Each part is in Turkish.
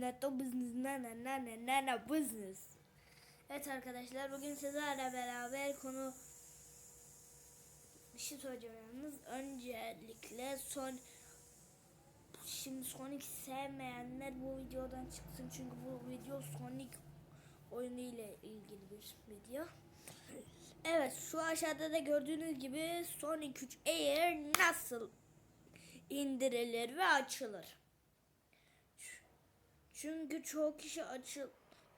Netto business na na na na na na business. Evet arkadaşlar bugün sizlerle beraber konu bir şey söyleyeceğim yalnız. Öncelikle son şimdi Sonic sevmeyenler bu videodan çıksın çünkü bu video Sonic oyunu ile ilgili bir video. Evet şu aşağıda da gördüğünüz gibi Sonic 3 Air nasıl indirilir ve açılır. Çünkü çoğu kişi açıl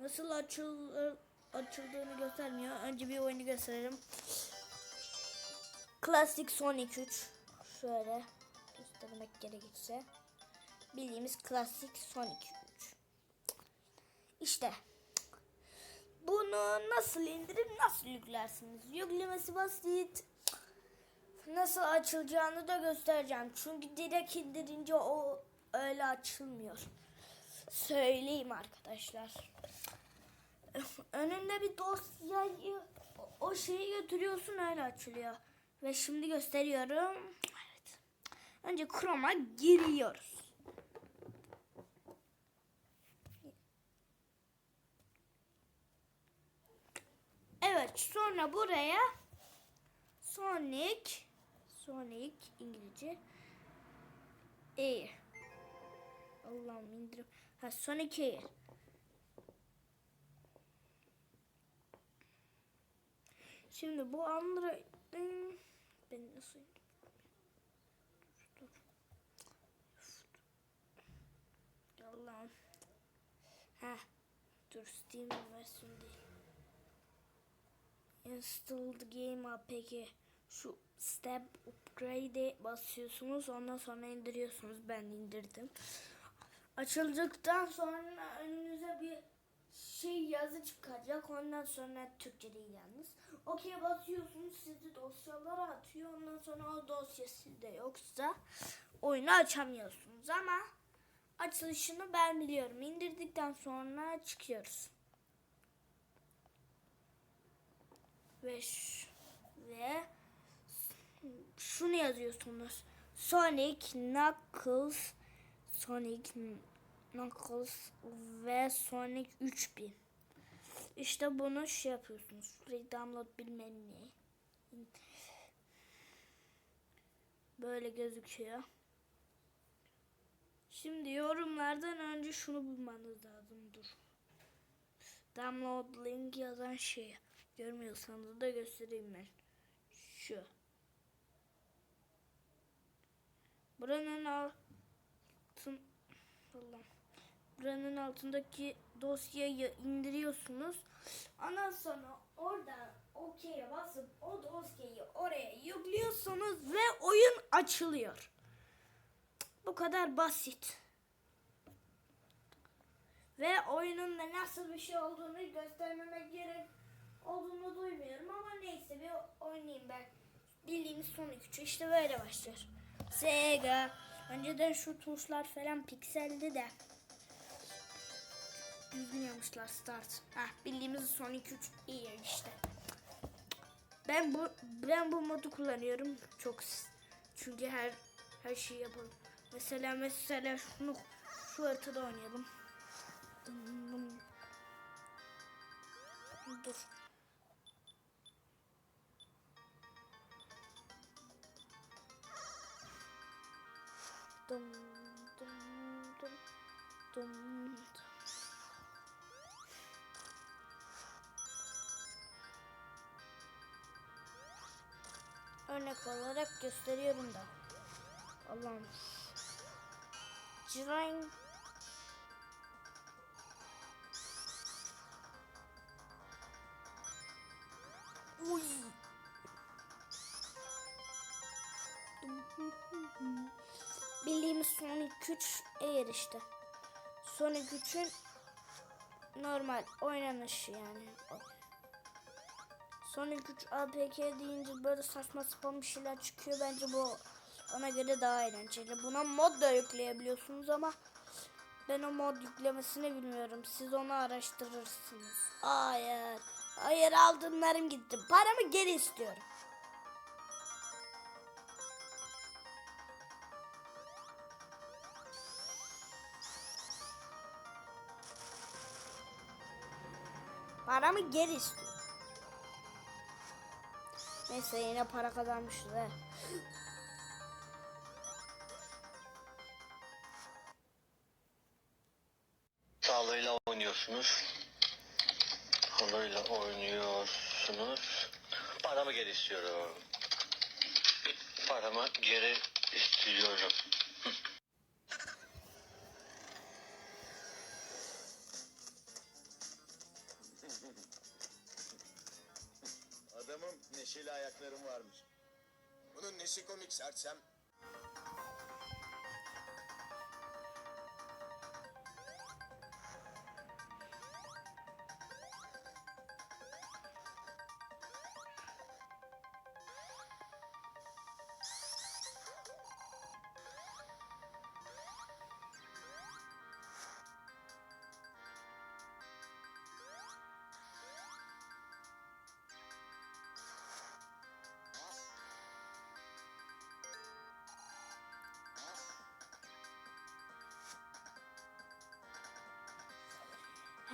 nasıl açılır açıldığını göstermiyor. Önce bir oyunu gösterelim. Klasik Sonic 3. Şöyle göstermek gerekirse. Bildiğimiz klasik Sonic 3. İşte. Bunu nasıl indirip nasıl yüklersiniz? Yüklemesi basit. Nasıl açılacağını da göstereceğim. Çünkü direkt indirince o öyle açılmıyor. Söyleyeyim arkadaşlar. Önünde bir dosyayı o şeyi götürüyorsun öyle açılıyor. Ve şimdi gösteriyorum. Evet. Önce Chrome'a giriyoruz. Evet sonra buraya Sonic Sonic İngilizce Air Allah'ım indirim. Ha Sonic Air. Şimdi bu Android'in ben nasıl. Allah'ım. Ha dur Steam versiyonu değil. Install the game APK. Şu step upgrade'e basıyorsunuz. Ondan sonra indiriyorsunuz. Ben indirdim. Açıldıktan sonra önünüze bir şey yazı çıkacak. Ondan sonra Türkçe değil yalnız. Okey basıyorsunuz. Sizi dosyalara atıyor. Ondan sonra o dosya sizde yoksa oyunu açamıyorsunuz. Ama açılışını ben biliyorum. İndirdikten sonra çıkıyoruz. ve ve şunu yazıyorsunuz. Sonic Knuckles Sonic Knuckles ve Sonic 3000. İşte bunu şey yapıyorsunuz. Free download bilmem ne. Böyle gözüküyor. Şimdi yorumlardan önce şunu bulmanız lazım. Dur. Download link yazan şey. Görmüyorsanız da göstereyim ben. Şu. Buranın altın Allah. Buranın altındaki dosyayı indiriyorsunuz. Ondan sonra orada OK'ye basıp o dosyayı oraya yüklüyorsunuz ve oyun açılıyor. Bu kadar basit. Ve oyunun da nasıl bir şey olduğunu göstermemek gerek olduğunu duymuyorum ama neyse bir oynayayım ben. Bildiğimiz Sonic 3 işte böyle başlıyor. Sega. Önceden şu tuşlar falan pikseldi de. Düzgün yapmışlar start. Heh, bildiğimiz Sonic 3 iyi işte. Ben bu ben bu modu kullanıyorum çok çünkü her her şeyi yapalım. Mesela mesela şunu şu haritada oynayalım. Dur. Dum dum dum dum dum. Örnek olarak gösteriyorum da. Allah'ım. Cırang. Uy. Bildiğimiz Sonic 3 Air işte. Sonic 3'ün normal oynanışı yani. Sonic 3 APK deyince böyle saçma sapan bir şeyler çıkıyor. Bence bu ona göre daha eğlenceli. Buna mod da yükleyebiliyorsunuz ama ben o mod yüklemesini bilmiyorum. Siz onu araştırırsınız. Hayır. Hayır altınlarım gitti. Paramı geri istiyorum. Paramı geri istiyor. Neyse yine para kazanmışız he. Sağlığıyla oynuyorsunuz. Sağlığıyla oynuyorsunuz. Paramı geri istiyorum. Paramı geri istiyorum. Neşeli ayaklarım varmış. Bunun nesi komik sersem?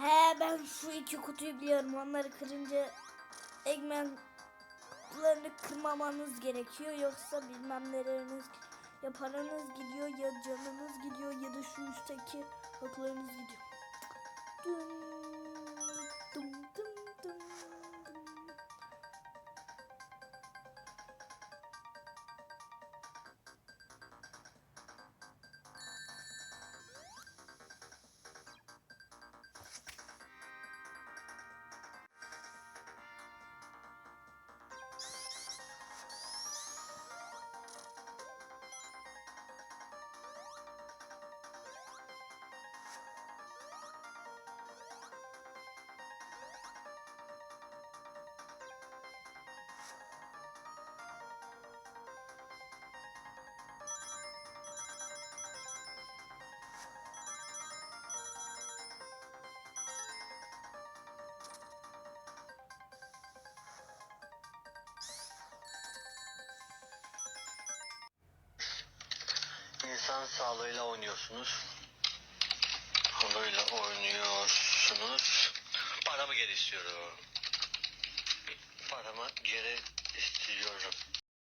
He ben şu iki kutuyu biliyorum. Onları kırınca Eggman'larını kırmamanız gerekiyor. Yoksa bilmem neleriniz ya paranız gidiyor ya canınız gidiyor ya da şu üstteki haklarınız gidiyor. Dum, İnsan sağlığıyla oynuyorsunuz. Sağlığıyla oynuyorsunuz. Paramı geri istiyorum. Paramı geri istiyorum.